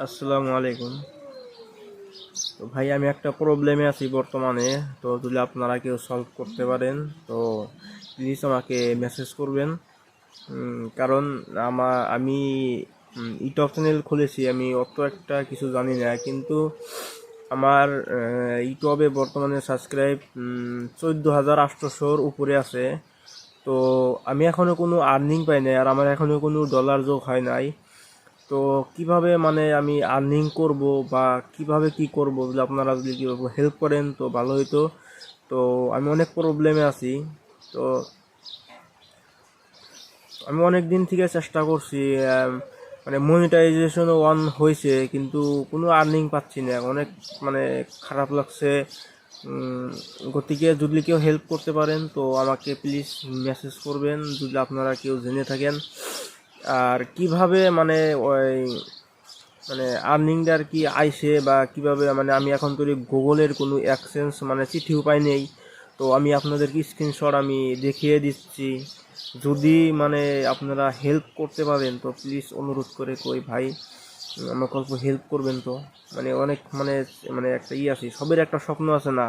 আসসালামু আলাইকুম। তো ভাই, আমি একটা প্রবলেমে আছি বর্তমানে। তো যদি আপনারা কেউ সলভ করতে পারেন, তো প্লিজ আমাকে মেসেজ করবেন। কারণ আমার আমি ইউটিউব চ্যানেল খুলেছি। আমি অত একটা কিছু জানি না। কিন্তু আমার ইউটিউবে বর্তমানে সাবস্ক্রাইব চোদ্দ হাজার আটশোশোর উপরে আছে। তো আমি এখনও কোনো আর্নিং পাই নাই। আর আমার এখনও কোনো ডলার যোগ হয় নাই। তো কীভাবে মানে আমি আর্নিং করব বা কীভাবে কি করব? যদি আপনারা যদি কেউ হেল্প করেন তো ভালো হইতো। তো আমি অনেক প্রবলেমে আছি। তো আমি অনেক দিন থেকে চেষ্টা করছি মানে মনিটাইজেশন অন হয়েছে, কিন্তু কোনো আর্নিং পাচ্ছি না। অনেক মানে খারাপ লাগছে। গতিকে যদি কেউ হেল্প করতে পারেন তো আমাকে প্লিজ মেসেজ করবেন। যদি আপনারা কেউ জেনে থাকেন। আর কীভাবে মানে ওই মানে আর্নিংটা আর কি আইসে বা কীভাবে মানে আমি এখন তৈরি গুগলের কোনো অ্যাকসেন্স মানে চিঠি উপায় নেই, তো আমি আপনাদেরকে স্ক্রিনশট আমি দেখিয়ে দিচ্ছি। যদি মানে আপনারা হেল্প করতে পারেন, তো প্লিজ অনুরোধ করে কই ভাই, আমাকে অল্প হেল্প করবেন তো। মানে অনেক মানে মানে একটা ই আছে, সবের একটা স্বপ্ন আছে না।